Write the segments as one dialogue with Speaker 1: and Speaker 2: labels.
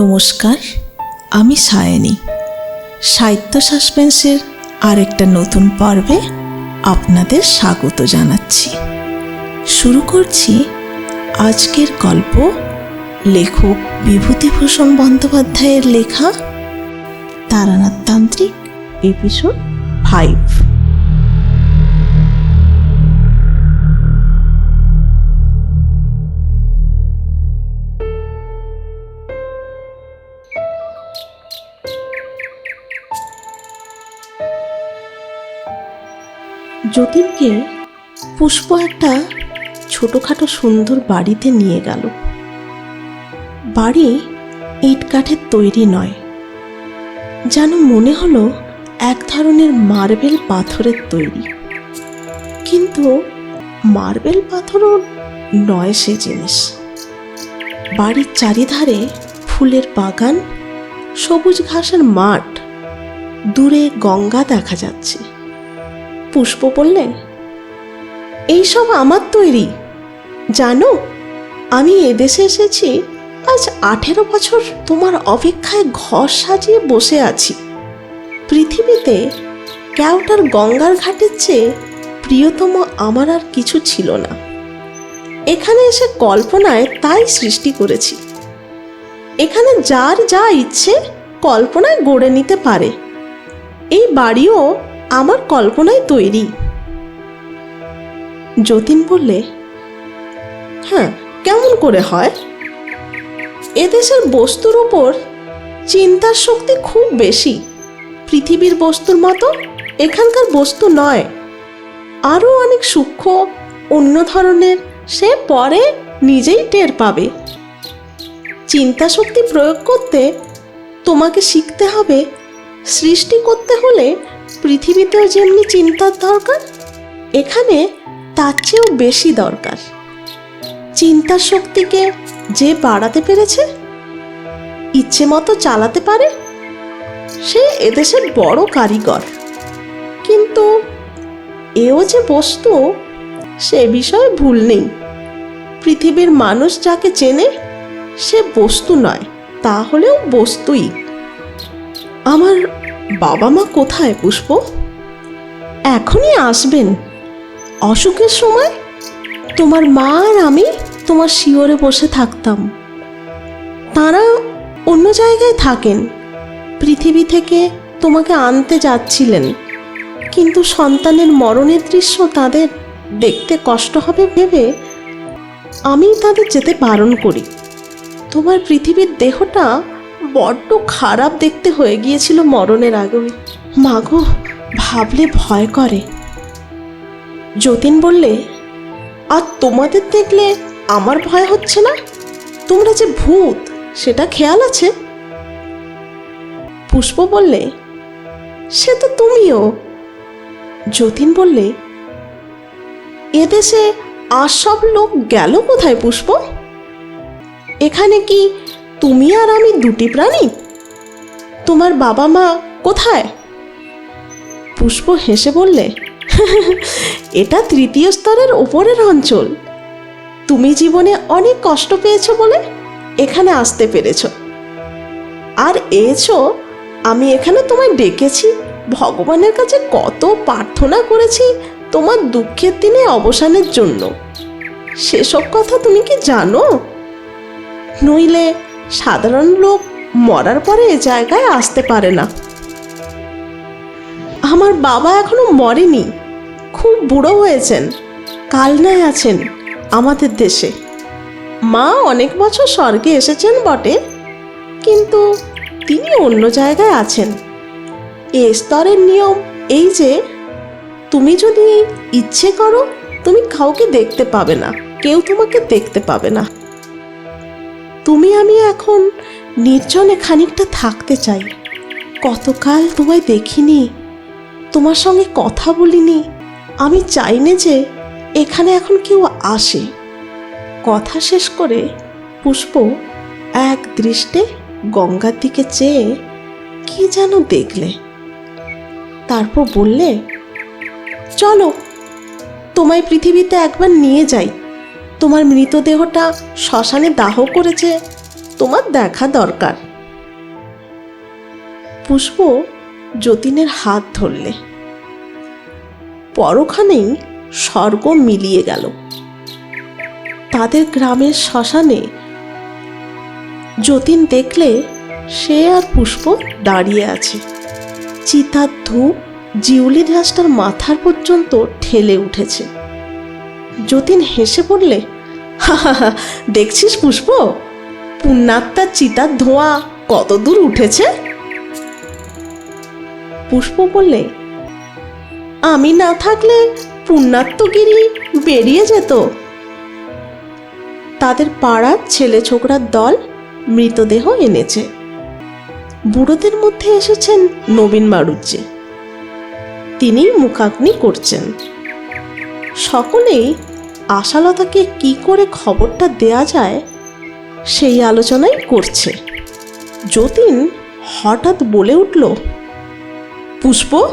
Speaker 1: নমস্কার, আমি সায়নী। সাহিত্য সাসপেন্সের আরেকটা নতুন পর্বে আপনাদের স্বাগত জানাচ্ছি। শুরু করছি আজকের গল্প লেখক বিভূতিভূষণ বন্দ্যোপাধ্যায়ের লেখা তারানাথ তান্ত্রিক এপিসোড ফাইভ। যতীনকে পুষ্প একটা ছোটোখাটো সুন্দর বাড়িতে নিয়ে গেল। বাড়ি ইট কাঠের তৈরি নয়, যেন মনে হলো এক ধরনের মার্বেল পাথরের তৈরি। কিন্তু মার্বেল পাথরও নয় সে জিনিস। বাড়ির চারিধারে ফুলের বাগান, সবুজ ঘাসের মাঠ, দূরে গঙ্গা দেখা যাচ্ছে। পুষ্প বললে, এইসব আমার তৈরি। জানো, আমি এদেশে এসেছি, আজ আঠেরো বছর তোমার অপেক্ষায় ঘর সাজিয়ে বসে আছি। পৃথিবীতে ক্যাওটার গঙ্গার ঘাটের চেয়ে প্রিয়তম আমার আর কিছু ছিল না। এখানে এসে কল্পনায় তাই সৃষ্টি করেছি। এখানে যার যা ইচ্ছে কল্পনায় গড়ে নিতে পারে। এই বাড়িও আমার কল্পনায় তৈরি। যতীন বললে হ্যাঁ কেমন করে হয়? এদেশের বস্তুর উপর চিন্তার শক্তি খুব বেশি। পৃথিবীর বস্তুর মতো এখানকার বস্তু নয়। আরও অনেক সূক্ষ্ম, অন্য ধরনের সে পরে নিজেই টের পাবে। চিন্তা শক্তি প্রয়োগ করতে তোমাকে শিখতে হবে সৃষ্টি করতে হলে পৃথিবীতেও যেমনি চিন্তার দরকার, এখানে তার চেয়েও বেশি দরকার। চিন্তার শক্তিকে যে বাড়াতে পেরেছে, ইচ্ছে মতো চালাতে পারে, সে এদেশের বড় কারিগর। কিন্তু এও যে বস্তু, সে বিষয়ে ভুল নেই। পৃথিবীর মানুষ যাকে চেনে, সে বস্তু নয়, তাহলেও বস্তুই। আমার বাবা মা কোথায় পুষ্প? এখনই আসবেন। অসুখের সময় তোমার মা আর আমি তোমার শিওরে বসে থাকতাম। তারা অন্য জায়গায় থাকেন। পৃথিবী থেকে তোমাকে আনতে যাচ্ছিলেন। কিন্তু সন্তানের মরণের দৃশ্য তাদের দেখতে কষ্ট হবে ভেবে আমি তাদের যেতে বারণ করি। তোমার পৃথিবীর দেহটা বড্ড খারাপ দেখতে হয়ে গিয়েছিল মরণের আগে মাগো, ভাবলে ভয় করে। যতীন বললে, আর তোমাদের দেখলে আমার ভয় হচ্ছে না? তোমরা যে ভূত, সেটা খেয়াল আছে? পুষ্প বললে, সে তো তুমিও। যতীন বললে, এদেশে আর সব লোক গেল কোথায় পুষ্প? এখানে কি তুমি আর আমি দুটি প্রাণী? তোমার বাবা মা কোথায়? পুষ্প হেসে বললে, এটা তৃতীয় স্তরের ওপরের অঞ্চল। তুমি জীবনে অনেক কষ্ট পেয়েছ বলে এখানে আসতে পেরেছ। আর এছো, আমি এখানে তোমায় ডেকেছি। ভগবানের কাছে কত প্রার্থনা করেছি তোমার দুঃখের দিনে অবসানের জন্য। সেসব কথা তুমি কি জানো? নইলে সাধারণ লোক মরার পরে এ জায়গায় আসতে পারে না। আমার বাবা এখনও মরেনি। খুব বুড়ো হয়েছেন। কালনায় আছেন আমাদের দেশে। মা অনেক বছর স্বর্গে এসেছেন বটে, কিন্তু তিনি অন্য জায়গায় আছেন। এ স্তরের নিয়ম এই যে, তুমি যদি ইচ্ছে করো, তুমি কাউকে দেখতে পাবে না। কেউ তোমাকে দেখতে পাবে না। তুমি আমি এখন নির্জনে খানিকটা থাকতে চাই। কতকাল তোমায় দেখিনি, তোমার সঙ্গে কথা বলিনি। আমি চাই না যে এখানে এখন কেউ আসে। কথা শেষ করে পুষ্প এক দৃষ্টে গঙ্গার দিকে চেয়ে কি যেন দেখলে। তারপর বললে, চলো, তোমায় পৃথিবীতে একবার নিয়ে যাই। তোমার মৃতদেহটা শ্মশানে দাহ করেছে, তোমার দেখা দরকার। পুষ্প যতীনের হাত ধরলে। পরখানেই স্বর্গ মিলিয়ে গেল। তাদের গ্রামের শ্মশানে যতীন দেখলে সে আর পুষ্প দাঁড়িয়ে আছে। চিতার ধূপ জিউলি ঘাসটার মাথার পর্যন্ত ঠেলে উঠেছে। যতীন হেসে পড়লে, হা দেখছিস পুষ্প? পুণ্যাত্মার চিতার ধোঁয়া কত দূর উঠেছে? পুষ্প বললে, আমি না থাকলে পুণ্যাত্মগিরি বেরিয়ে যেত। তাদের পাড়ার ছেলে ছোকরার দল মৃতদেহ এনেছে। বুড়োদের মধ্যে এসেছেন নবীন বাড়ুজ্জে তিনি মুখাগ্নি করছেন। সকলেই আশালতাকে কি করে খবরটা দেয়া যায়, সেই আলোচনাই করছে। যতীন হঠাৎ বলে উঠল, পুষ্প,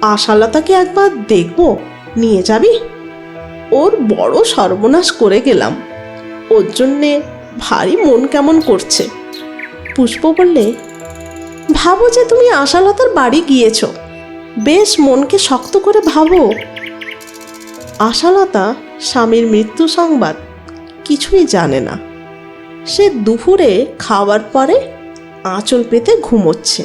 Speaker 1: আশালতাকে একবার দেখব, নিয়ে যাবি? ওর বড় সর্বনাশ করে গেলাম। ওর জন্যে ভারী মন কেমন করছে। পুষ্প বললে, ভাবো যে তুমি আশালতার বাড়ি গিয়েছ। বেশ মনকে শক্ত করে ভাবো। আশালতা স্বামীর মৃত্যু সংবাদ কিছুই জানে না। সে দুপুরে খাওয়ার পরে আঁচল পেতে ঘুমোচ্ছে।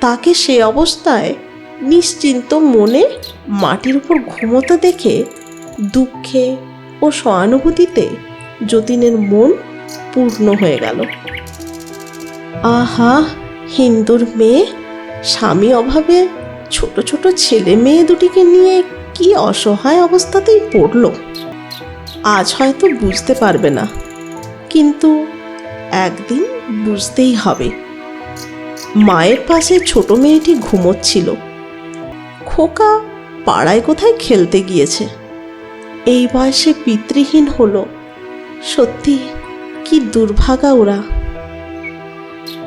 Speaker 1: তাকে সে অবস্থায় নিশ্চিন্ত মনে মাটির উপর ঘুমোতে দেখে দুঃখে ও সহানুভূতিতে যতীনের মন পূর্ণ হয়ে গেল। আহা, হিন্দুর মেয়ে, স্বামী অভাবে ছোট ছোট ছেলে মেয়ে দুটিকে নিয়ে কি অসহায় অবস্থাতেই পড়ল। আজ হয়তো বুঝতে পারবে না, কিন্তু একদিন বুঝতেই হবে। মায়ের পাশে ছোট মেয়েটি ঘুমোচ্ছিল। খোকা পাড়ায় কোথায় খেলতে গিয়েছে? এই বয়সে পিতৃহীন হলো, সত্যি কি দুর্ভাগা ওরা।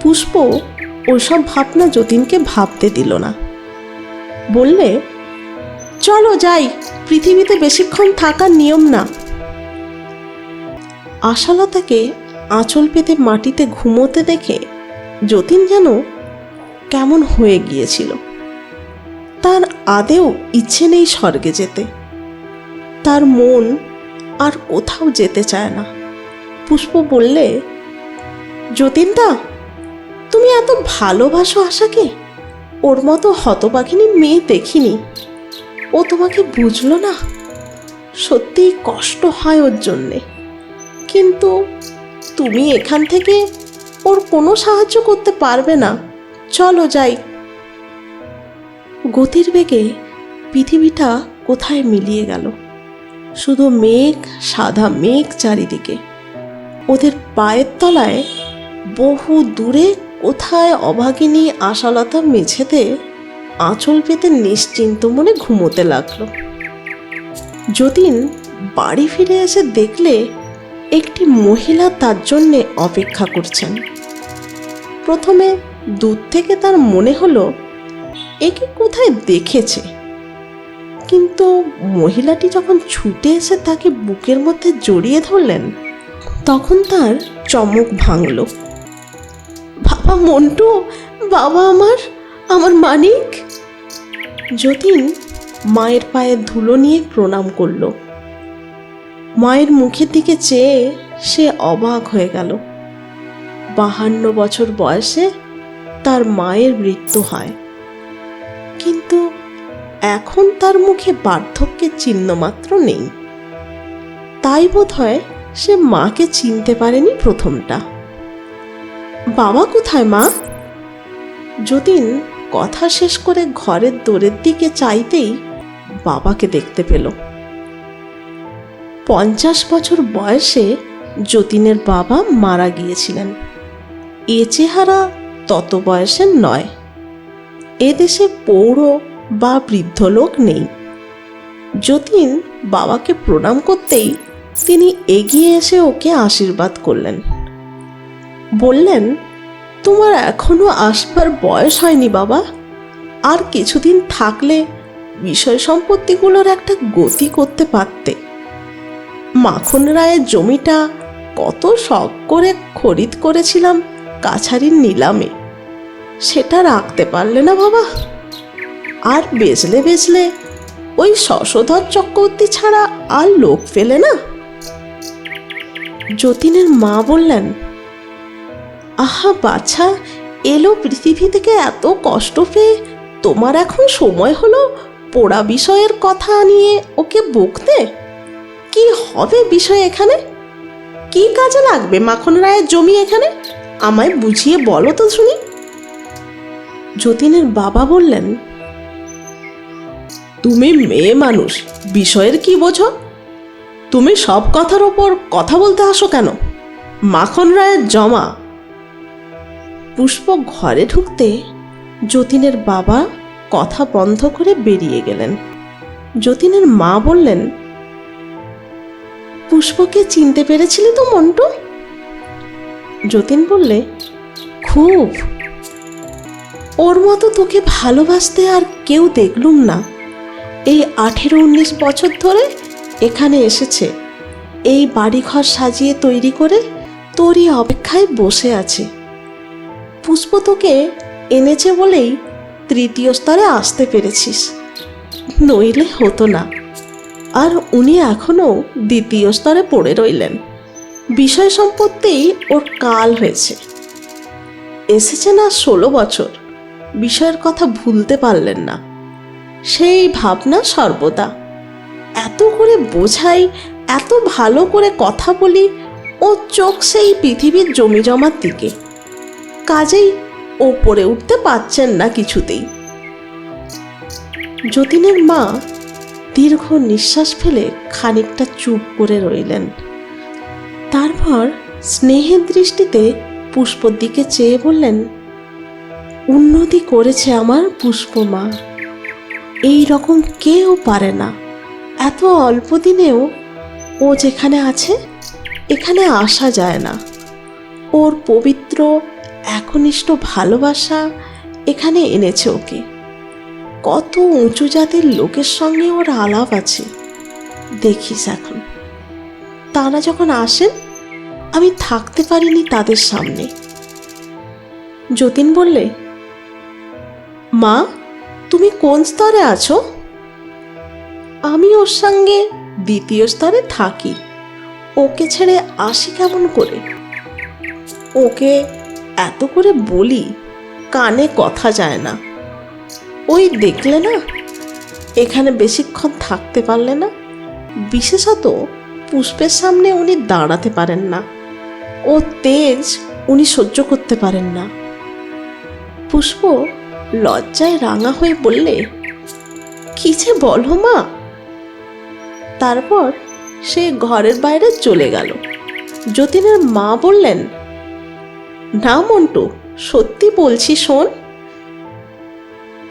Speaker 1: পুষ্প ওসব ভাবনা যতীনকে ভাবতে দিল না। বললে চলো যাই, পৃথিবীতে বেশিক্ষণ থাকার নিয়ম না। আশালতাকে আঁচল পেতে মাটিতে ঘুমোতে দেখে যতীন যেন কেমন হয়ে গিয়েছিল। তার আদেও ইচ্ছে নেই স্বর্গে যেতে। তার মন আর কোথাও যেতে চায় না। পুষ্প বললে, যতীনদা, তুমি এত ভালোবাসো আশাকে? ওর মতো হতবাঘিনী মেয়ে দেখিনি। ও তোমাকে বুঝলো না? সত্যিই কষ্ট হয় ওর জন্যে। কিন্তু তুমি এখান থেকে ওর কোনো সাহায্য করতে পারবে না। চলো যাই। গতির বেগে পৃথিবীটা কোথায় মিলিয়ে গেল? শুধু মেঘ, সাদা মেঘ চারিদিকে। ওদের পায়ের তলায় বহু দূরে কোথায় অভাগিনী আশালতা মেঝেতে আঁচল পেতে নিশ্চিন্ত মনে ঘুমোতে লাগল। যতীন বাড়ি ফিরে এসে দেখলে একটি মহিলা তার জন্যে অপেক্ষা করছেন। প্রথমে দূর থেকে তার মনে হলো, একে কোথায় দেখেছে? কিন্তু মহিলাটি যখন ছুটে এসে তাকে বুকের মধ্যে জড়িয়ে ধরলেন, তখন তার চমক ভাঙল। বাবা, মন্টু, বাবা আমার আমার মানিক? যতীন মায়ের পায়ে ধুলো নিয়ে প্রণাম করল। মায়ের মুখের দিকে চেয়ে সে অবাক হয়ে গেল। বাহান্ন বছর বয়সে তার মায়ের মৃত্যু হয়। কিন্তু এখন তার মুখে বার্ধক্যের চিহ্ন মাত্র নেই। তাই বোধ হয় সে মাকে চিনতে পারেনি প্রথমটা। বাবা কোথায় মা? যতীন কথা শেষ করে ঘরের দোরের দিকে চাইতেই বাবাকে দেখতে পেল। পঞ্চাশ বছর বয়সে যতীনের বাবা মারা গিয়েছিলেন। এ চেহারা তত বয়সের নয়। এদেশে পৌর বা বৃদ্ধ লোক নেই। যতীন বাবাকে প্রণাম করতেই তিনি এগিয়ে এসে ওকে আশীর্বাদ করলেন। বললেন তোমার এখনও আসবার বয়স হয়নি বাবা। আর কিছুদিন থাকলে বিষয় সম্পত্তিগুলোর একটা গতি করতে পারতে। মাখন রায়ের জমিটা কত শখ করে খরিদ করেছিলাম কাছারির নিলামে। সেটা রাখতে পারলে না বাবা। আর বেচলে বেচলে ওই শশধর চক্রবর্তী ছাড়া আর লোক ফেলে না? যতীনের মা বললেন আহা বাছা, এলো পৃথিবী থেকে এত কষ্ট পেয়ে। তোমার এখন সময় হলো পোড়া বিষয়ের কথা নিয়ে ওকে বকতে। কি হবে বিষয় এখানে? কি কাজে লাগবে মাখন রায়ের জমি এখানে? আমায় বুঝিয়ে বলো তো শুনি। যতীনের বাবা বললেন, তুমি মেয়ে মানুষ, বিষয়ের কি বোঝো? তুমি সব কথার ওপর কথা বলতে আসো কেন? মাখন রায়ের জমা পুষ্প ঘরে ঢুকতে যতীনের বাবা কথা বন্ধ করে বেরিয়ে গেলেন। যতীনের মা বললেন, পুষ্পকে চিনতে পেরেছিলি তো মন্টু? যতীন বললে, খুব। ওর মতো তোকে ভালোবাসতে আর কেউ দেখলুম না। এই আঠেরো উনিশ বছর ধরে এখানে এসেছে। এই বাড়িঘর সাজিয়ে তৈরি করে তোরই অপেক্ষায় বসে আছে। পুষ্প তোকে এনেছে বলেই তৃতীয় স্তরে আসতে পেরেছিস। নইলে হতো না। আর উনি এখনও দ্বিতীয় স্তরে পড়ে রইলেন। বিষয় সম্পত্তিই ওর কাল হয়েছে। এসেছে না ষোলো বছর। বিষয়ের কথা ভুলতে পারলেন না। সেই ভাবনা সর্বদা। এত করে বোঝাই, এত ভালো করে কথা বলি, ও চোখ সেই পৃথিবীর জমি জমার দিকে। কাজেই ওপরে উঠতে পারছেন না কিছুতেই। যতীনের মা দীর্ঘ নিঃশ্বাস ফেলে খানিকটা চুপ করে রইলেন। তারপর স্নেহের দৃষ্টিতে পুষ্পর দিকে চেয়ে বললেন, উন্নতি করেছে আমার পুষ্প মা। এই রকম কেউ পারে না। এত অল্প দিনেও ও যেখানে আছে, এখানে আসা যায় না। ওর পবিত্র একনিষ্ঠ ভালোবাসা এখানে এনেছে ওকে। কত উঁচু জাতির লোকের সঙ্গে ওর আলাপ আছে। দেখিস এখন। তারা যখন আসেন, আমি থাকতে পারিনি তাদের সামনে। যতীন বললে, মা, তুমি কোন স্তরে আছো? আমি ওর সঙ্গে দ্বিতীয় স্তরে থাকি। ওকে ছেড়ে আসি কেমন করে? ওকে এত করে বলি, কানে কথা যায় না। ওই দেখলে না, এখানে বেশিক্ষণ থাকতে পারলে না, বিশেষত পুষ্পের সামনে উনি দাঁড়াতে পারেন না, ও তেজ উনি সহ্য করতে পারেন না। পুষ্প লজ্জায় রাঙা হয়ে বললে, কি যে বলো মা? তারপর সে ঘরের বাইরে চলে গেল। যতীনের মা বললেন না মন্টু, সত্যি বলছি শোন।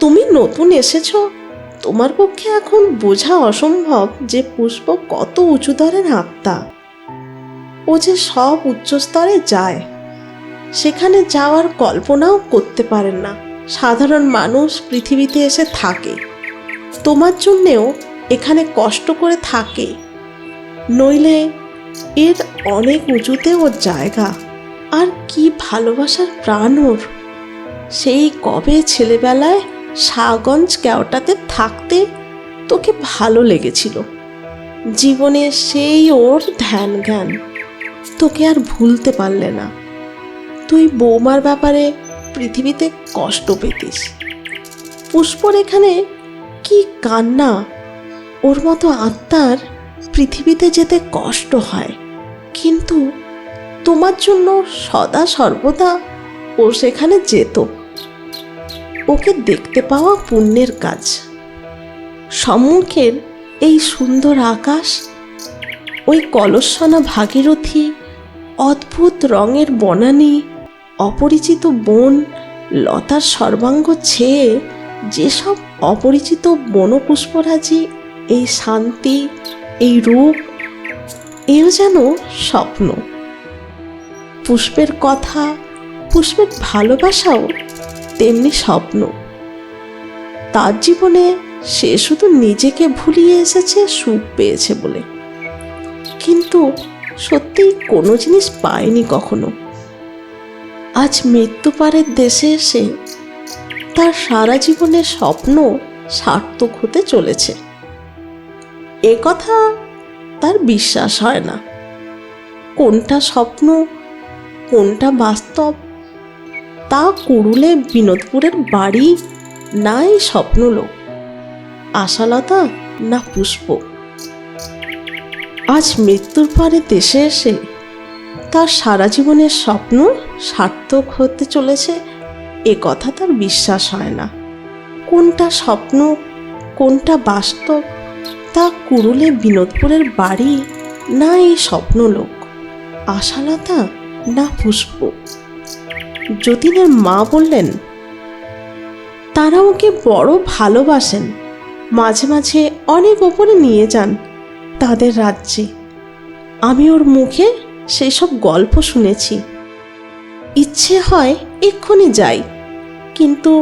Speaker 1: তুমি নতুন এসেছ, তোমার পক্ষে এখন বোঝা অসম্ভব যে পুষ্প কত উঁচু দরের আত্মা। ও যে সব উচ্চস্তরে যায়, সেখানে যাওয়ার কল্পনাও করতে পারেন না। সাধারণ মানুষ পৃথিবীতে এসে থাকে। তোমার জন্যেও এখানে কষ্ট করে থাকে। নইলে এর অনেক উঁচুতে ওর জায়গা। আর কি ভালোবাসার প্রাণ ওর। সেই কবে ছেলেবেলায় শাহগঞ্জ কেওটাতে থাকতে তোকে ভালো লেগেছিল। জীবনে সেই ওর ধ্যান জ্ঞান তোকে আর ভুলতে পারলে না। তুই বৌমার ব্যাপারে পৃথিবীতে কষ্ট পেতিস। পুষ্পর এখানে কি কান্না? ওর মতো আত্মার পৃথিবীতে যেতে কষ্ট হয়। কিন্তু তোমার জন্য সদা সর্বদা ও সেখানে যেত। ওকে দেখতে পাওয়া পুণ্যের কাজ। সম্মুখের এই সুন্দর আকাশ, ওই কলসনা ভাগীরথী, অদ্ভুত রঙের বনানী, অপরিচিত বন, লতার সর্বাঙ্গ ছেয়ে যেসব অপরিচিত বনপুষ্পরাজি, এই শান্তি, এই রূপ, এও যেন স্বপ্ন। পুষ্পের কথা, পুষ্পের ভালোবাসাও তেমনি স্বপ্ন। তার জীবনে সে শুধু নিজেকে ভুলিয়ে এসেছে, সুখ পেয়েছে বলে। কিন্তু সত্যি কোনো জিনিস পায়নি কখনো। আজ মৃত্যুপারের দেশে এসে তার সারা জীবনের স্বপ্ন সার্থক হতে চলেছে। এ কথা তার বিশ্বাস হয় না। কোনটা স্বপ্ন কোনটা বাস্তব? তা কুড়ুলে বিনোদপুরের বাড়ি নাই স্বপ্নলোক। আশালতা না পুষ্প? আজ মৃত্যুর পরে দেশে এসে তার সারা জীবনের স্বপ্ন সার্থক হতে চলেছে, এ কথা তার বিশ্বাস হয় না। কোনটা স্বপ্ন, কোনটা বাস্তব, তা কুড়ুলে বিনোদপুরের বাড়ি না এই স্বপ্নলোক। আশালতা না পুষ্প। যতীনের মা বললেন, তারা ওকে বড় ভালোবাসেন। মাঝে মাঝে অনেক ওপরে নিয়ে যান তাদের রাজ্যে। আমি ওর মুখে সেই সব গল্প শুনেছি। ইচ্ছে হয় এক্ষুনি যাই, কিন্তু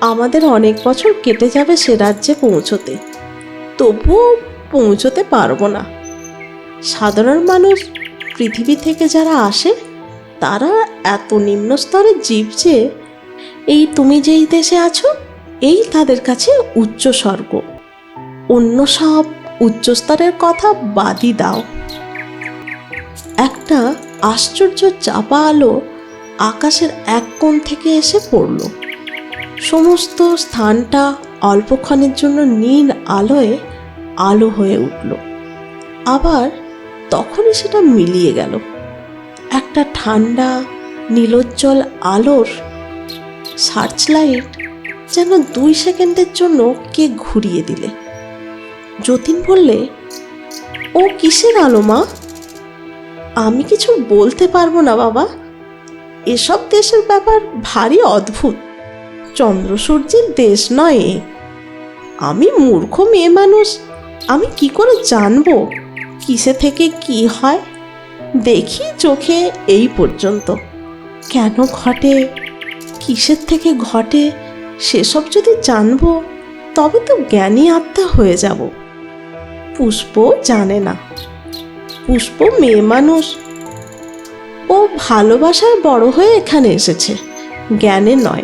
Speaker 1: আমাদের অনেক বছর কেটে যাবে সে রাজ্যে পৌঁছতে। তবুও পৌঁছতে পারব না। সাধারণ মানুষ পৃথিবী থেকে যারা আসে, তারা এত নিম্ন স্তরের জীব যে, এই তুমি যেই দেশে আছো, এই তাদের কাছে উচ্চ স্বর্গ। অন্য সব উচ্চস্তরের কথা বাদই দাও। একটা আশ্চর্য চাপা আলো আকাশের এক কোণ থেকে এসে পড়ল। সমস্ত স্থানটা অল্পক্ষণের জন্য নীল আলোয় আলো হয়ে উঠল। আবার তখনই সেটা মিলিয়ে গেল। একটা ঠান্ডা, নীলোজ্জ্বল আলোর সার্চ লাইট যেন দুই সেকেন্ডের জন্য কে ঘুরিয়ে দিলে। যতীন বললে, ও কিসের আলো মা? আমি কিছু বলতে পারব না বাবা। এসব দেশের ব্যাপার ভারী অদ্ভুত। চন্দ্র সূর্যের দেশ নয় আমি মূর্খ মেয়ে মানুষ। আমি কি করে জানব? কিসে থেকে কি হয়? দেখি চোখে এই পর্যন্ত। কেন ঘটে? কিসের থেকে ঘটে? সেসব যদি জানব, তবে তো জ্ঞানী আত্মা হয়ে যাব। পুষ্প জানে না। পুষ্প মেয়ে মানুষ। ও ভালোবাসায় বড় হয়ে এখানে এসেছে, জ্ঞানে নয়।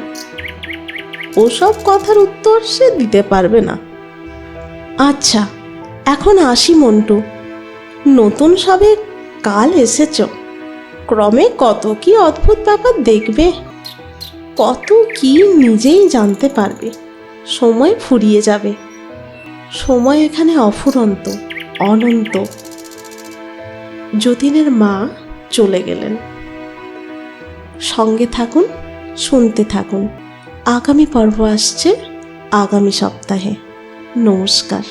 Speaker 1: ওসব কথার উত্তর সে দিতে পারবে না। আচ্ছা এখন আসি মন্টু। নতুন সবে কাল এসেছ। ক্রমে কত কি অদ্ভুত ব্যাপার দেখবে, কত কি নিজেই জানতে পারবে। সময় ফুরিয়ে যাবে। সময় এখানে অফুরন্ত, অনন্ত। যতীনের মা চলে গেলেন। সঙ্গে থাকুন, শুনতে থাকুন। আগামী পর্ব আসছে আগামী সপ্তাহে। নমস্কার।